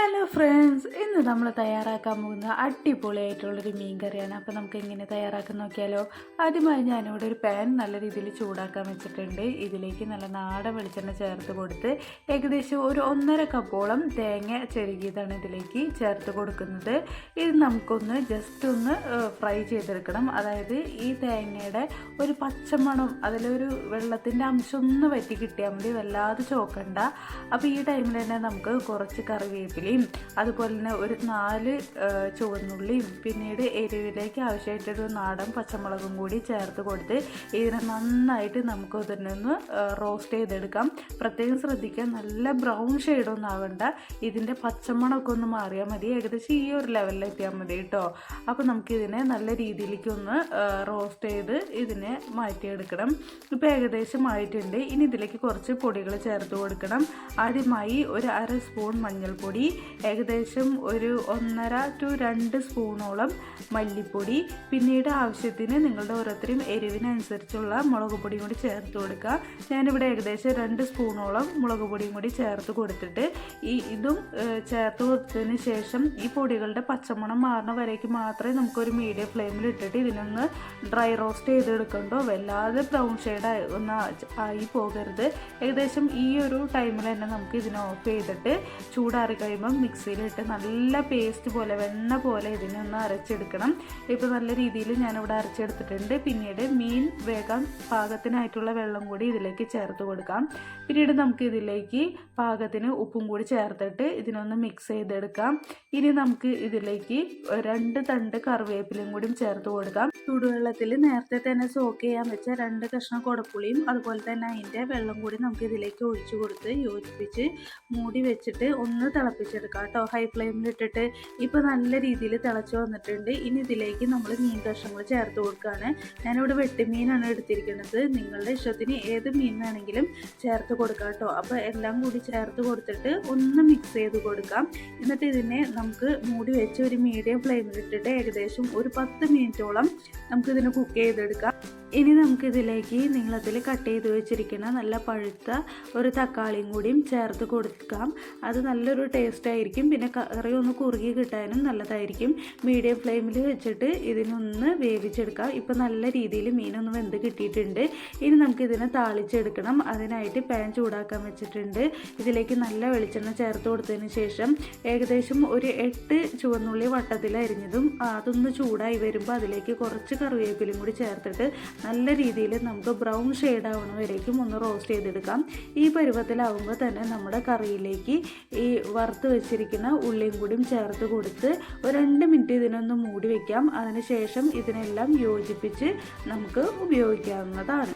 Hello friends ഇന്ന് നമ്മൾ തയ്യാറാക്കാൻ പോകുന്ന അടിപൊളിയായിട്ടുള്ളൊരു മീൻ കറിയാണ് അപ്പോൾ നമുക്ക് എങ്ങനെ തയ്യാറാക്കാൻ നോക്കിയാലോ? ആദ്യമായി ഞാനിവിടെ ഒരു പാൻ നല്ല രീതിയിൽ ചൂടാക്കാൻ വെച്ചിട്ടുണ്ട്. ഇതിലേക്ക് നല്ല നാടൻ വെളിച്ചെണ്ണ ചേർത്ത് കൊടുത്ത് ഏകദേശം ഒരു ഒന്നര കപ്പോളം തേങ്ങ ചെരുകിയതാണ് ഇതിലേക്ക് ചേർത്ത് കൊടുക്കുന്നത്. ഇത് നമുക്കൊന്ന് ജസ്റ്റ് ഒന്ന് ഫ്രൈ ചെയ്തെടുക്കണം. അതായത് ഈ തേങ്ങയുടെ ഒരു പച്ചമണം അതിലൊരു വെള്ളത്തിന്റെ അംശം ഒന്ന് വറ്റി കിട്ടിയാൽ മതി. വല്ലാതെ ചോക്കണ്ട. അപ്പോൾ ഈ ടൈമിൽ തന്നെ നമുക്ക് കുറച്ച് കറിവേപ്പിലയും അതുപോലെ തന്നെ ഒരു നാല് ചുവന്നുള്ളിയും പിന്നീട് എരിവിലേക്ക് ആവശ്യമായിട്ടൊരു നാടൻ പച്ചമുളകും കൂടി ചേർത്ത് കൊടുത്ത് ഇതിനെ നന്നായിട്ട് നമുക്ക് ഇതിനെ ഒന്ന് റോസ്റ്റ് ചെയ്തെടുക്കാം. പ്രത്യേകം ശ്രദ്ധിക്കുക നല്ല ബ്രൗൺ ഷെയ്ഡൊന്നും ആവണ്ട. ഇതിന്റെ പച്ചമണമൊക്കെ ഒന്ന് മാറിയാൽ മതി. ഏകദേശം ഈ ഒരു ലെവലിൽ എത്തിയാൽ മതി കേട്ടോ. അപ്പോൾ നമുക്കിതിനെ നല്ല രീതിയിലേക്ക് ഒന്ന് റോസ്റ്റ് ചെയ്ത് ഇതിനെ മാറ്റിയെടുക്കണം. ഇപ്പോൾ ഏകദേശം ആയിട്ടുണ്ട്. ഇനി ഇതിലേക്ക് കുറച്ച് പൊടികൾ ചേർത്ത് കൊടുക്കണം. ആദ്യമായി ഒരു അര സ്പൂൺ മഞ്ഞൾപ്പൊടി ഏകദേശം ഒരു ഒന്നര ടു രണ്ട് സ്പൂണോളം മല്ലിപ്പൊടി. പിന്നീട് ആവശ്യത്തിന് നിങ്ങളുടെ ഓരോരുത്തരും എരിവിനനുസരിച്ചുള്ള മുളക് പൊടിയും കൂടി ചേർത്ത് കൊടുക്കുക. ഞാനിവിടെ ഏകദേശം രണ്ട് സ്പൂണോളം മുളക് പൊടിയും കൂടി ചേർത്ത് കൊടുത്തിട്ട് ഈ ഇതും ചേർത്ത് കൊടുത്തതിന് ശേഷം ഈ പൊടികളുടെ പച്ചമണം മാറുന്ന വരേക്ക് മാത്രമേ നമുക്കൊരു മീഡിയം ഫ്ലെയിമിൽ ഇട്ടിട്ട് ഇതിനൊന്ന് ഡ്രൈ റോസ്റ്റ് ചെയ്തെടുക്കണ്ടോ? വല്ലാതെ ബ്രൗൺ ഷെയ്ഡ് ഒന്ന് ആയി പോകരുത്. ഏകദേശം ഈ ഒരു ടൈമിൽ തന്നെ നമുക്ക് ഇതിനെ ഓഫ് ചെയ്തിട്ട് ചൂടാറി കഴിയുമ്പോൾ മിക്സിയിലിട്ട് നല്ല പേസ്റ്റ് പോലെ വെണ്ണ പോലെ ഇതിനൊന്ന് അരച്ചെടുക്കണം. ഇപ്പോൾ നല്ല രീതിയിൽ ഞാനിവിടെ അരച്ചെടുത്തിട്ടുണ്ട്. പിന്നീട് മീൻ വേഗം പാകത്തിനായിട്ടുള്ള വെള്ളം കൂടി ഇതിലേക്ക് ചേർത്ത് കൊടുക്കാം. പിന്നീട് നമുക്ക് ഇതിലേക്ക് പാകത്തിന് ഉപ്പും കൂടി ചേർത്തിട്ട് ഇതിനൊന്ന് മിക്സ് ചെയ്തെടുക്കാം. ഇനി നമുക്ക് ഇതിലേക്ക് രണ്ട് തണ്ട് കറിവേപ്പിലയും കൂടി ചേർത്ത് കൊടുക്കാം. ചൂടുവെള്ളത്തിൽ നേരത്തെ തന്നെ സോക്ക് ചെയ്യാൻ വെച്ച രണ്ട് കഷ്ണം കുടപ്പുളിയും അതുപോലെ തന്നെ അതിന്റെ വെള്ളം കൂടി നമുക്ക് ഇതിലേക്ക് ഒഴിച്ചു കൊടുത്ത് യോജിപ്പിച്ച് മൂടി വെച്ചിട്ട് ഒന്ന് തിളപ്പിച്ചെടുക്കാം കേട്ടോ. ഹൈ ഫ്ലെയിമിൽ ഇട്ടിട്ട് ഇപ്പോൾ നല്ല രീതിയിൽ തിളച്ച് വന്നിട്ടുണ്ട്. ഇനി ഇതിലേക്ക് നമ്മൾ മീൻ കഷ്ണങ്ങൾ ചേർത്ത് കൊടുക്കുകയാണ് ഞാനിവിടെ വെട്ടിമീനാണ് എടുത്തിരിക്കുന്നത്. നിങ്ങളുടെ ഇഷ്ടത്തിന് ഏത് മീൻ വേണമെങ്കിലും ചേർത്ത് കൊടുക്കാം കേട്ടോ. അപ്പോൾ എല്ലാം കൂടി ചേർത്ത് കൊടുത്തിട്ട് ഒന്ന് മിക്സ് ചെയ്ത് കൊടുക്കാം. എന്നിട്ട് ഇതിനെ നമുക്ക് മൂടി വെച്ച് ഒരു മീഡിയം ഫ്ലെയിമിൽ ഇട്ടിട്ട് ഏകദേശം ഒരു പത്ത് മിനിറ്റോളം നമുക്കിതിനെ കുക്ക് ചെയ്തെടുക്കാം. ഇനി നമുക്കിതിലേക്ക് നീളത്തിൽ കട്ട് ചെയ്ത് വെച്ചിരിക്കുന്ന നല്ല പഴുത്ത ഒരു തക്കാളിയും കൂടിയും ചേർത്ത് കൊടുക്കാം. അത് നല്ലൊരു ടേസ്റ്റ് ആയിരിക്കും. പിന്നെ കറി ഒന്ന് കുറുകി കിട്ടാനും നല്ലതായിരിക്കും. മീഡിയം ഫ്ലെയിമിൽ വെച്ചിട്ട് ഇതിനൊന്ന് വേവിച്ചെടുക്കാം. ഇപ്പോൾ നല്ല രീതിയിൽ മീനൊന്ന് വെന്ത് കിട്ടിയിട്ടുണ്ട്. ഇനി നമുക്കിതിനെ താളിച്ചെടുക്കണം. അതിനായിട്ട് പാൻ ചൂടാക്കാൻ വെച്ചിട്ടുണ്ട്. ഇതിലേക്ക് നല്ല വെളിച്ചെണ്ണ ചേർത്ത് കൊടുത്തതിന് ശേഷം ഏകദേശം ഒരു എട്ട് ചുവന്നുള്ളി വട്ടത്തിൽ അരിഞ്ഞതും അതൊന്ന് ചൂടായി വരുമ്പോൾ അതിലേക്ക് കുറച്ച് കറിവേപ്പിലും കൂടി ചേർത്തിട്ട് നല്ല രീതിയിൽ നമുക്ക് ബ്രൗൺ ഷെയ്ഡ് ആവണ വരേക്കും ഒന്ന് റോസ്റ്റ് ചെയ്തെടുക്കാം. ഈ പരുവത്തിലാവുമ്പോൾ തന്നെ നമ്മുടെ കറിയിലേക്ക് ഈ വറുത്ത് വെച്ചിരിക്കുന്ന ഉള്ളിയും കൂടിയും ചേർത്ത് കൊടുത്ത് ഒരു രണ്ട് മിനിറ്റ് ഇതിനൊന്ന് മൂടി വയ്ക്കാം അതിനുശേഷം ഇതിനെല്ലാം യോജിപ്പിച്ച് നമുക്ക് ഉപയോഗിക്കാവുന്നതാണ്.